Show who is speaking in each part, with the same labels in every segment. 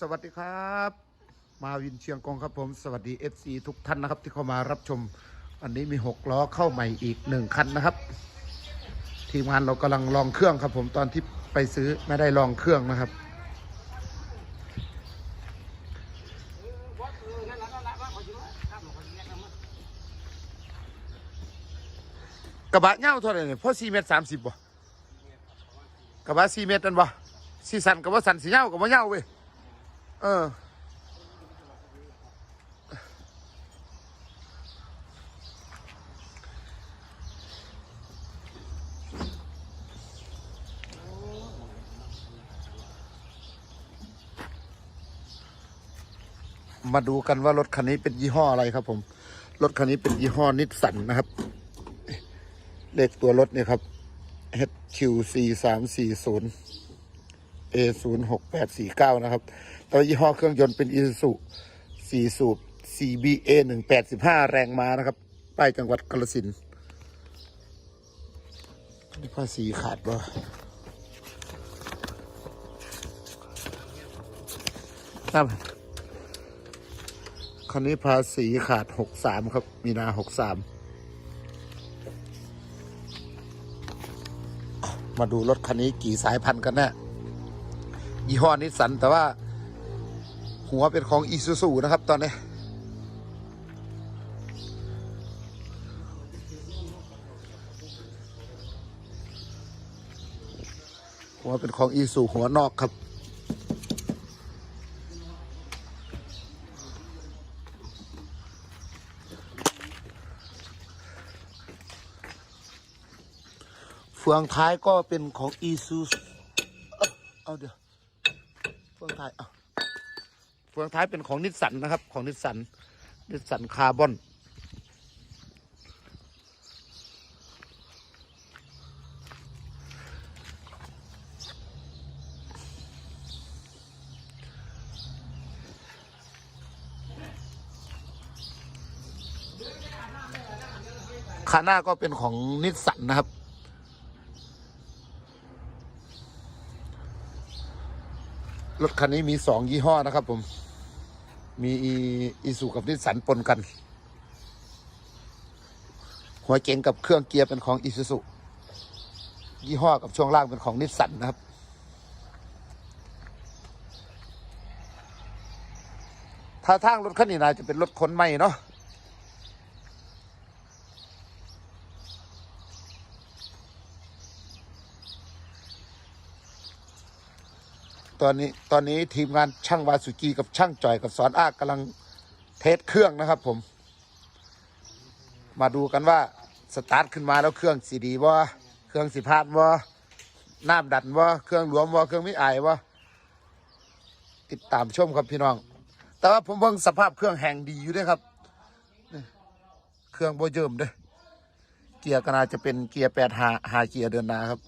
Speaker 1: สวัสดีครับ มาวินเชียงกงครับผม สวัสดี FC ทุกท่านนะครับ ที่เข้ามารับชม อันนี้มี 6 ล้อเข้าใหม่อีก 1 คันนะครับ ทีมงานเรากำลังลองเครื่องครับผมตอนที่ไปซื้อไม่ได้ลองเครื่องนะครับ กระบะเงาเท่าไหร่เนี่ยพราะ4เมตร30บ่กระบะ4เมตรนั่นบ่สีสันกับว่าสันสีเงากับว่าเงาเว้ย เออ มาดูกันว่ารถคันนี้เป็นยี่ห้ออะไรครับผม รถคันนี้เป็นยี่ห้อนิสสันนะครับ เลขตัวรถเนี่ยครับ HQC 3 4 0 A 0 6 8 4 9นะครับแต่ว่ายี่ห้อเครื่องยนต์เป็น Isuzu 4 สูบ CBA 1 8 5แรงม้านะครับ ป้ายจังหวัดกาฬสินธุ์นี่ภาษีขาดบ่ครับคันนี้ภาษีขาด 63 ครับ มีนา 63มาดูรถคันนี้กี่สายพันธุ์กันแน่ ยี่ห้อนิสสันแต่ว่า หัวเป็นของอีซูซูนะครับ ตอนนี้ หัวเป็นของอีซูหัวนอกครับเฟืองท้ายก็เป็นของอีซูเอาเดี๋ยว ท้ายเฟืองท้ายเป็นของนิสสันนะครับ ของนิสสันนิสสันคาร์บอนขาหน้าก็เป็นของนิสสันนะครับ รถคันนี้มีสองยี่ห้อนะครับผม มีอีซูกับนิสสันปนกัน หัวเก๋งกับเครื่องเกียร์เป็นของอีซูซุยี่ห้อกับช่วงล่างเป็นของนิสสันนะครับ ถ้าทางรถคันนี้นาจะเป็นรถขนใหม่เนาะ ตอนนี้ตอนนี้ทีมงานช่างวาสุกีกับช่างจ่อยกับสอนอากำลังเทสเครื่องนะครับผม มาดูกันว่าสตาร์ทขึ้นมาแล้วเครื่องสีดีบ่เครื่องสีพาดบ่น้ำดันบ่เครื่องหลวมบ่เครื่องไม่อายบ่ติดตามชมครับพี่น้อง แต่ว่าผมเบิ่งสภาพเครื่องแห้งดีอยู่ด้วยครับ เครื่องบ่เยิ่มด้อเกียร์ก็น่าจะเป็นเกียร์แปดหาหาเกียร์เดินหนาครับ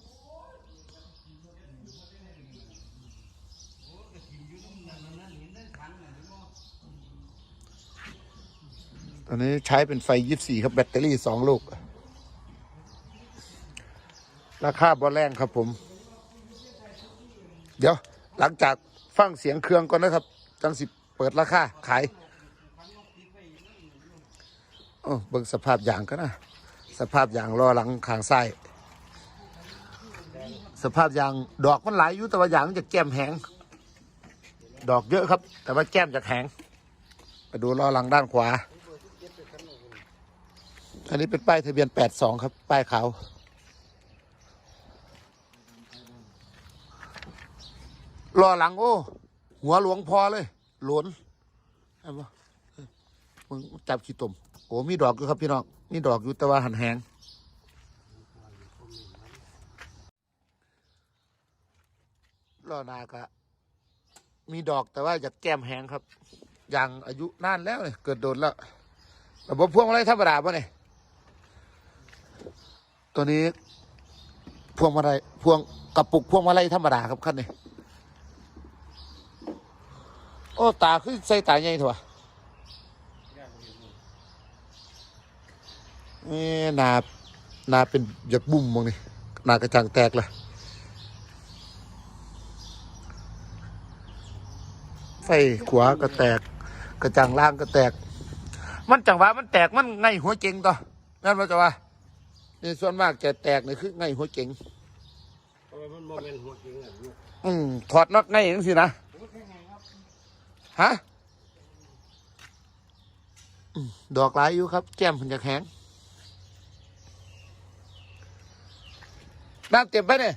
Speaker 1: ตอนนี้ใช้เป็นไฟยี่สี่ครับแบตเตอรี่สองลูก ราคาบอแรงครับผม เดี๋ยวหลังจากฟังเสียงเครื่องก่อนนะครับ จังสิเปิดราคาขายโอ้เบิ่งสภาพอย่างก็นะสภาพอย่างรอหลังขางซ้สภาพอย่างดอกมันหลายอยู่แต่ว่าอย่างจะแก้มแหงดอกเยอะครับ แต่ว่าแก้มจะแข็งไปดูล้อหลังด้านขวา อันนี้เป็นป้ายทะเบียน82ครับ ป้ายขาว รอหลังโอ้ หัวหลวงพอเลย หลวนเห็นปะมึงจับขี้ตุ่มโอ้มีดอกอยู่ครับพี่น้องมีดอกอยู่แต่ว่าหันแหงรอนากะมีดอกแต่ว่าอยากแก้มแหงครับ อย่างอายุนานแล้วเนี่ยเกิดโดนแล้วระบบพวงอะไรธรรมดาป่ะเนี่ย ตัวนี้พวงมาลัยพวงกระปุกพวงมาลัยธรรมดาครับคันนี้โอ้ตาขึ้นใส่ตาใหญ่ถั่วนี่นานาเป็นหยักบุ่มมองนี่นากระจังแตกเลยไฟขวาก็แตก กระจังล่างก็แตก มันจังหวะมันแตกมันไงหัวเจ๋งต่อนั่นว่าจะว่า นี่ส่วนมากจะแตกนี่คือไงหัวเจ๋ง
Speaker 2: เพราะว่ามันโมเมนต์หัวจริงอะลูก
Speaker 1: อืมถอดน็อตไงจังสินะฮะอืมดอกหลายอยู่ครับ แก้มมันจะแข็งน้ำเต็มไปเนี่ย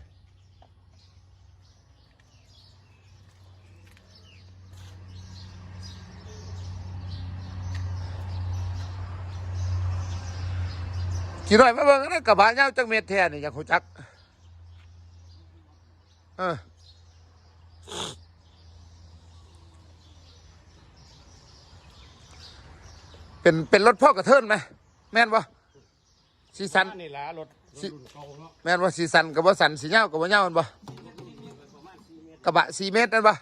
Speaker 1: กี่หน่อยมาเบิ่งนะกระบะเงาจังเม็ดแท้นี่อยากหูจักเออเป็นเป็นรถพ่อกระเทินไหมแม่นวะสีสัน
Speaker 2: นี่ล่ะรถรถรุ่นเก่าเนาะ
Speaker 1: แม่นว่าสีสันกับว่าสันสีเงากับว่าเงามันบ่กระบะสี่เมตรนั่นบ่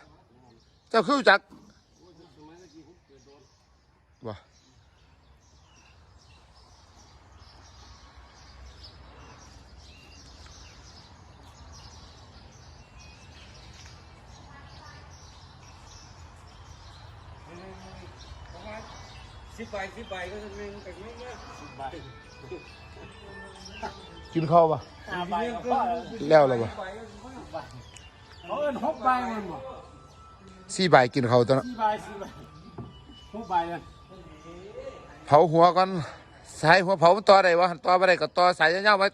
Speaker 1: เจ้าคือรู้จัก
Speaker 2: สิบใบสิบใบก็จะเป็นแบบนี้นะสิบใบ
Speaker 1: กินข้าวบ่
Speaker 2: ห้าใบก็
Speaker 1: แล้วแล้วบ่
Speaker 2: เขาเอิ้นหกใบมันบ่
Speaker 1: สี่ใบกินข้าวตัวเนาะ
Speaker 2: สี่ใบสี่ใบหกใบเลย
Speaker 1: เผาหัวก่อนสายหัวเผามันต่อได้วะต่อบ่ได้ก็ต่อสายยาวๆมา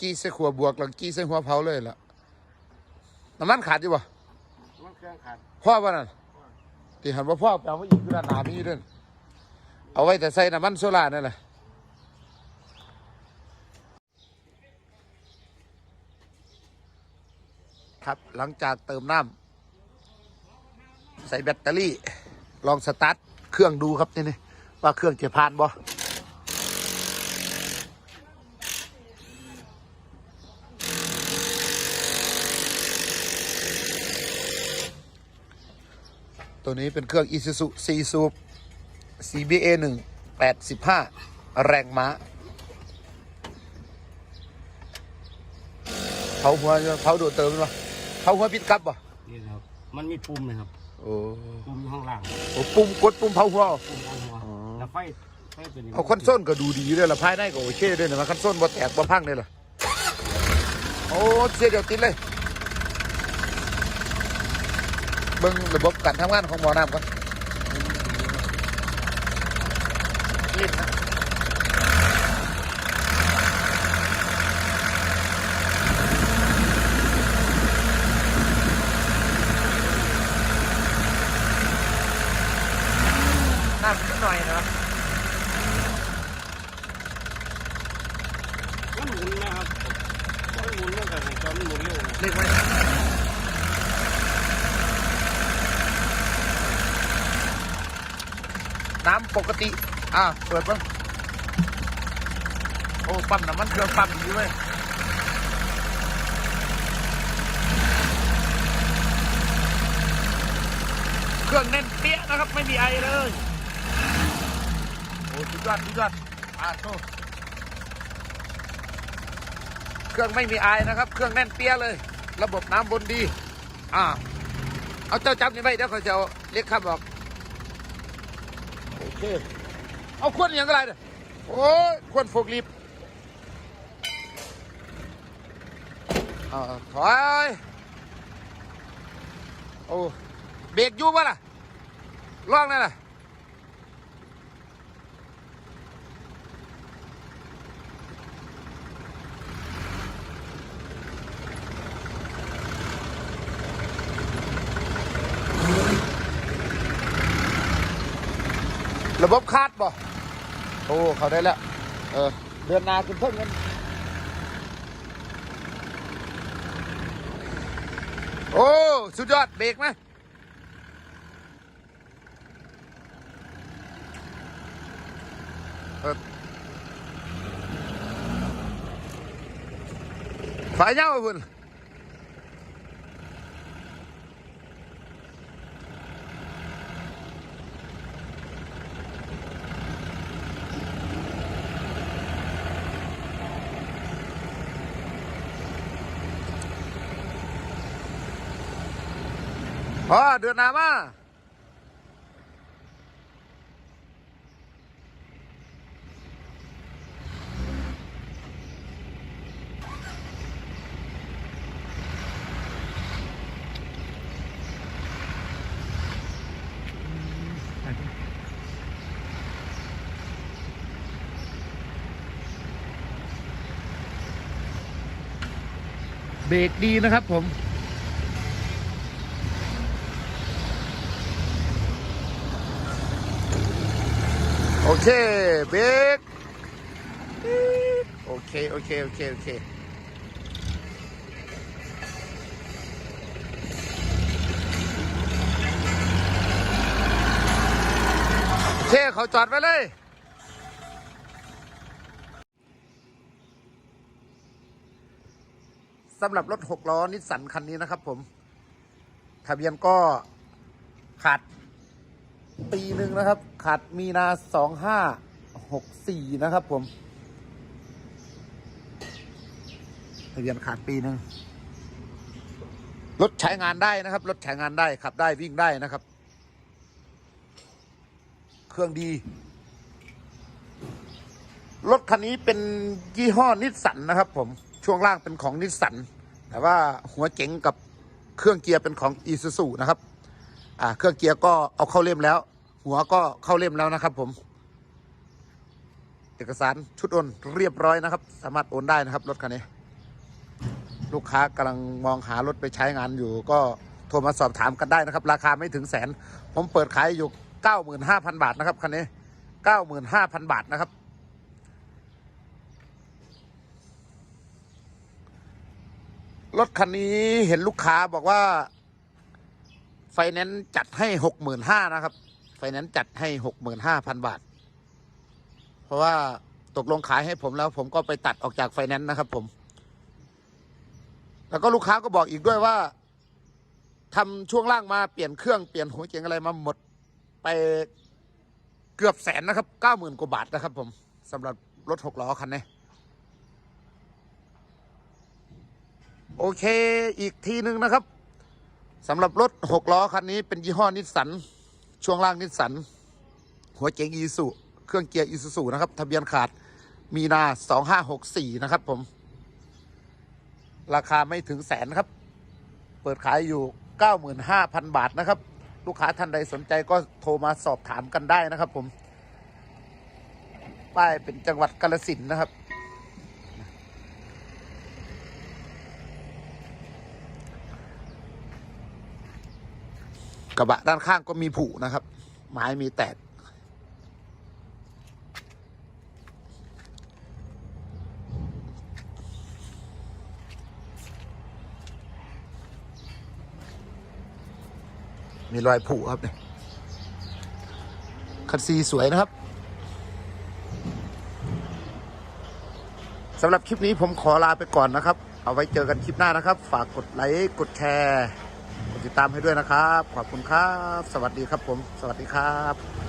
Speaker 1: กี้ใส่ขัวบวกแล้วกี้ใส่หัวเผาเลยล่ะน้ำมันขาดอยู่บ่
Speaker 2: มันเครื่องขาด
Speaker 1: พ่อว่านั่นที่หันว่าพ่อไปเอามาอีกคือด้านหนามีอยู่เด้วย เอาไว้แต่ใส่น้ำมันโซล่านั่นแหละครับหลังจากเติมน้ำใส่แบตเตอรี่ ลองสตาร์ทเครื่องดูครับนี่นี่ว่าเครื่องจะผ่านบ่ตัวนี้เป็นเครื่อง Isuzu 4สูบ CBA 1 85 แรงม้าเผาหัวเผาโดดเติมมันวะเผาหัวปิดกลับบ่
Speaker 2: นี่นะครับ มันมีปุ่มนะครับ
Speaker 1: โอ้
Speaker 2: ปุ่มอยู่ข้างล่าง
Speaker 1: โอ้ปุ่มกดปุ่มเผาหัว
Speaker 2: ปุ่มข้างหัวแล้วไฟไฟตัวนี้
Speaker 1: เอาคอนโซลก็ดูดีด้วยล่ะภายในก็โอเคด้วยนะมันคอนโซลบ่แตกบ่พังเลยล่ะโอ้เสียเดี๋ยวติดเลยเบิ่งระบบการทำงานของหมอน้ำก่อน นี่นะน้ำนิดหน่อยนะครับ
Speaker 2: มันหมุนนะครับมันหมุนมันก็ให้จอมันหมุนเร็วนะ
Speaker 1: เล็กไหมน้ำปกติ อ่าเปิดบ้งโอ้ปั๊มน้ำมันเครื่องปั๊มดีเลยเครื่องแน่นเปี้ยนะครับ ไม่มีไอเลย โอ้สุดยอดสุดยอดอ่าโตเครื่องไม่มีไอนะครับ เครื่องแน่นเปี้ยเลย ระบบน้ำบนดี อ่าเอาเจ้าจับนี่ไว้เดี๋ยวเขาจะเรียกคำบอก โอเค เอาขวดอย่างไรเนี่ยโอ้ยขวดโฟกลิฟต์อ่าถอยโอ้เบรกอยู่ป่ะล่ะล่องนั่นล่ะระบบคาดบ่ โอ้เขาได้แล้ว เออ เดือนนาคุณเพิ่งเงินโอ้ สุดยอด เบรกไหมเออฝ่ายเงาไป พ่อเดือนหนามาเบรกดีนะครับผม เคเบรกโอเค โอเค โอเค โอเคเคเขาจอดไว้เลย สำหรับรถหกล้อนิสสันคันนี้นะครับผม ทะเบียนก็ขาด ปีหนึ่งนะครับขาดมีนาสองห้าหกสี่นะครับผมทะเบียนขาดปีหนึ่งรถใช้งานได้นะครับ รถใช้งานได้ขับได้วิ่งได้นะครับ เครื่องดี รถคันนี้เป็นยี่ห้อนิสสันนะครับ ผมช่วงล่างเป็นของนิสสันแต่ว่าหัวเจ๋งกับเครื่องเกียร์เป็นของอีซูซูนะครับ อ่า เครื่องเกียร์ก็เอาเข้าเล่มแล้ว หัวก็เข้าเล่มแล้วนะครับ ผม เอกสารชุดโอนเรียบร้อยนะครับ สามารถโอนได้นะครับรถคันนี้ ลูกค้ากำลังมองหารถไปใช้งานอยู่ ก็โทรมาสอบถามกันได้นะครับ ราคาไม่ถึงแสน ผมเปิดขายอยู่เก้าหมื่นห้าพันบาทนะครับคันนี้เก้าหมื่นห้าพันบาทนะครับรถคันนี้เห็นลูกค้าบอกว่า ไฟแนนซ์จัดให้หกหมื่นห้านะครับ ไฟแนนซ์จัดให้หกหมื่นห้าพันบาท เพราะว่าตกลงขายให้ผมแล้ว ผมก็ไปตัดออกจากไฟแนนซ์นะครับ ผม แล้วก็ลูกค้าก็บอกอีกด้วยว่าทำช่วงล่างมาเปลี่ยนเครื่องเปลี่ยนหัวเกียงอะไรมาหมดไปเกือบแสนนะครับเก้าหมื่นกว่าบาทนะครับ ผมสำหรับรถหกล้อคันนี้โอเคอีกทีหนึ่งนะครับสำหรับรถหกล้อคันนี้เป็นยี่ห้อนิสสัน ช่วงล่างนิสสัน หัวเก๋งอีสุเครื่องเกียร์อีซูซูนะครับ ทะเบียนขาดมีนาสองห้าหกสี่นะครับผม ราคาไม่ถึงแสนครับ เปิดขายอยู่เก้าหมื่นห้าพันบาทนะครับ ลูกค้าท่านใดสนใจก็โทรมาสอบถามกันได้นะครับผม ป้ายเป็นจังหวัดกาลสินนะครับ กระบะด้านข้างก็มีผุนะครับ ไม้มีแตก มีรอยผุครับเนี่ยคันซีสวยนะครับสำหรับคลิปนี้ผมขอลาไปก่อนนะครับ เอาไว้เจอกันคลิปหน้านะครับ ฝากกดไลค์ กดแชร์ ติดตามให้ด้วยนะครับ ขอบคุณครับ สวัสดีครับผม สวัสดีครับ